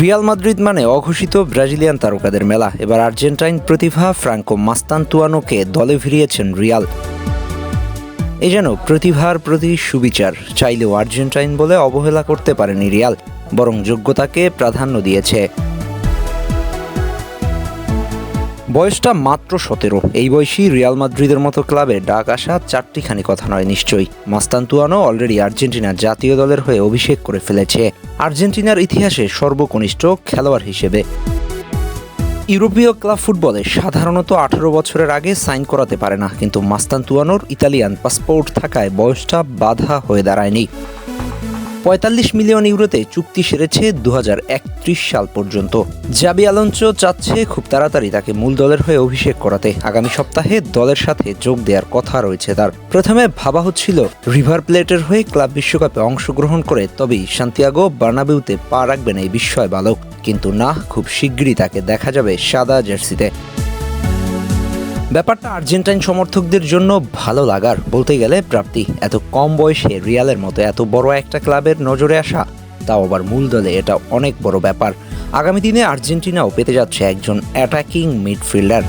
Real Madrid মানে অঘোষিত Brazilian তারকাদের মেলা। এবার আর্জেন্টাইন প্রতিভা ফ্রাঙ্কো মাস্তান্তুয়ানোকে দলে ফিরিয়েছেন রিয়াল। এ যেন প্রতিভার প্রতি সুবিচার, চাইলেও আর্জেন্টাইন বলে অবহেলা করতে পারেনি রিয়াল, বরং যোগ্যতাকে প্রাধান্য দিয়েছে। বয়সটা মাত্র সতেরো। এই বয়সী রিয়াল মাদ্রিদের মতো ক্লাবে ডাক আসা চারটিখানি কথা নয় নিশ্চয়ই। মাস্তান্তুয়ানো অলরেডি আর্জেন্টিনা জাতীয় দলের হয়ে অভিষেক করে ফেলেছে। আর্জেন্টিনার ইতিহাসে সর্বকনিষ্ঠ খেলোয়াড় হিসেবে। ইউরোপীয় ক্লাব ফুটবলে সাধারণত আঠারো বছরের আগে সাইন করাতে পারে না, কিন্তু মাস্তান্তুয়ানোর ইতালিয়ান পাসপোর্ট থাকায় বয়সটা বাধা হয়ে দাঁড়ায়নি। পঁয়তাল্লিশ মিলিয়ন ইউরোতে চুক্তি সেরেছে দু হাজার একত্রিশ সাল পর্যন্ত। জাবি আলোঞ্চো চাচ্ছে খুব তাড়াতাড়ি তাকে মূল দলের হয়ে অভিষেক করাতে। আগামী সপ্তাহে দলের সাথে যোগ দেওয়ার কথা রয়েছে তার। প্রথমে ভাবা হচ্ছিল রিভার প্লেটের হয়ে ক্লাব বিশ্বকাপে অংশগ্রহণ করে তবেই সান্তিয়াগো বার্নাবিউতে পা রাখবেন এই বিস্ময় বালক কিন্তু না, খুব শিগগিরই তাকে দেখা যাবে সাদা জার্সিতে। ব্যাপারটা আর্জেন্টাইন সমর্থকদের জন্য ভালো লাগার বলতে গেলে প্রাপ্তি। এত কম বয়সে রিয়ালের মতো এত বড় একটা ক্লাবের নজরে আসা, তাও আবার মূল দলে এটা অনেক বড় ব্যাপার। আগামী দিনে আর্জেন্টিনাও পেতে যাচ্ছে একজন অ্যাটাকিং মিডফিল্ডার।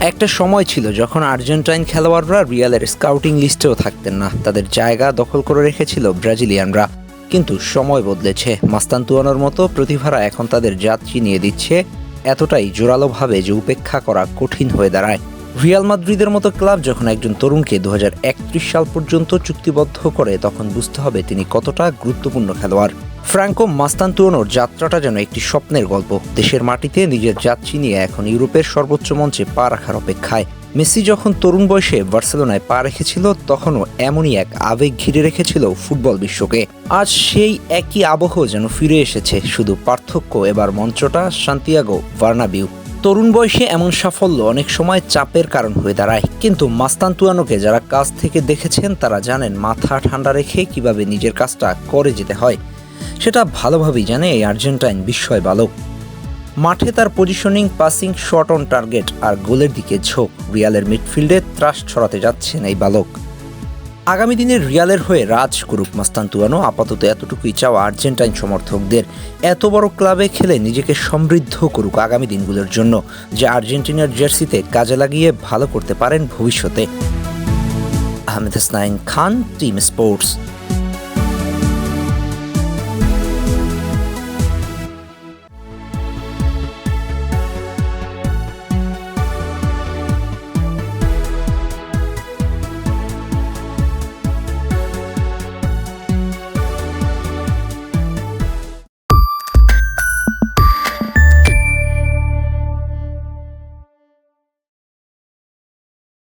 একটা সময় ছিল যখন আর্জেন্টাইন খেলোয়াড়রা রিয়ালের স্কাউটিং লিস্টেও থাকতেন না, তাদের জায়গা দখল করে রেখেছিল ব্রাজিলিয়ানরা। কিন্তু সময় বদলেছে মাস্তান্তুয়ানোর মতো প্রতিভারা এখন তাদের যাত্রী নিয়ে দিচ্ছে এতটাই জোরালোভাবে যে উপেক্ষা করা কঠিন হয়ে দাঁড়ায়। রিয়াল মাদ্রিদের মতো ক্লাব যখন একজন তরুণকে দু হাজার একত্রিশ সাল পর্যন্ত চুক্তিবদ্ধ করে, তখন বুঝতে হবে তিনি কতটা গুরুত্বপূর্ণ খেলোয়াড়। ফ্রাঙ্কো মাস্তান্তুয়ানোর যাত্রাটা যেন একটি স্বপ্নের গল্প। দেশের মাটিতে নিজের যাত্রী নিয়ে এখন ইউরোপের সর্বোচ্চ মঞ্চে পা রাখার অপেক্ষায়। মেসি যখন তরুণ বয়সে বার্সেলোনায় পা রেখেছিল, তখনও এমনই এক আবেগ ঘিরে রেখেছিল ফুটবল বিশ্বকে। আজ সেই একই আবহ যেন ফিরে এসেছে, শুধু পার্থক্য এবার মঞ্চটা সান্তিয়াগো ভার্নাবিউ তরুণ বয়সে এমন সাফল্য অনেক সময় চাপের কারণ হয়ে দাঁড়ায়, কিন্তু মাস্তান্তুয়ানোকে যারা কাজ থেকে দেখেছেন, তারা জানেন মাথা ঠান্ডা রেখে কীভাবে নিজের কাজটা করে যেতে হয়। সেটা ভালোভাবেই জানে এই আর্জেন্টাইন বিস্ময় বালক। মাঠে তার positioning passing shot on target আর গোলের দিকে ঝোঁক রিয়ালের মিডফিল্ডে ত্রাস ছড়াতে যাচ্ছেন এই বালক। আগামী দিনে রিয়ালের হয়ে রাজ করুক মাস্তান্তুয়ানো আপাতত এতটুকুই চাওয়া আর্জেন্টাইন সমর্থকদের। এত বড় ক্লাবে খেলে নিজেকে সমৃদ্ধ করুক আগামী দিনগুলোর জন্য, যে আর্জেন্টিনার জার্সিতে কাজে লাগিয়ে ভালো করতে পারেন ভবিষ্যতে। Ahmed Hasnain Khan, team sports.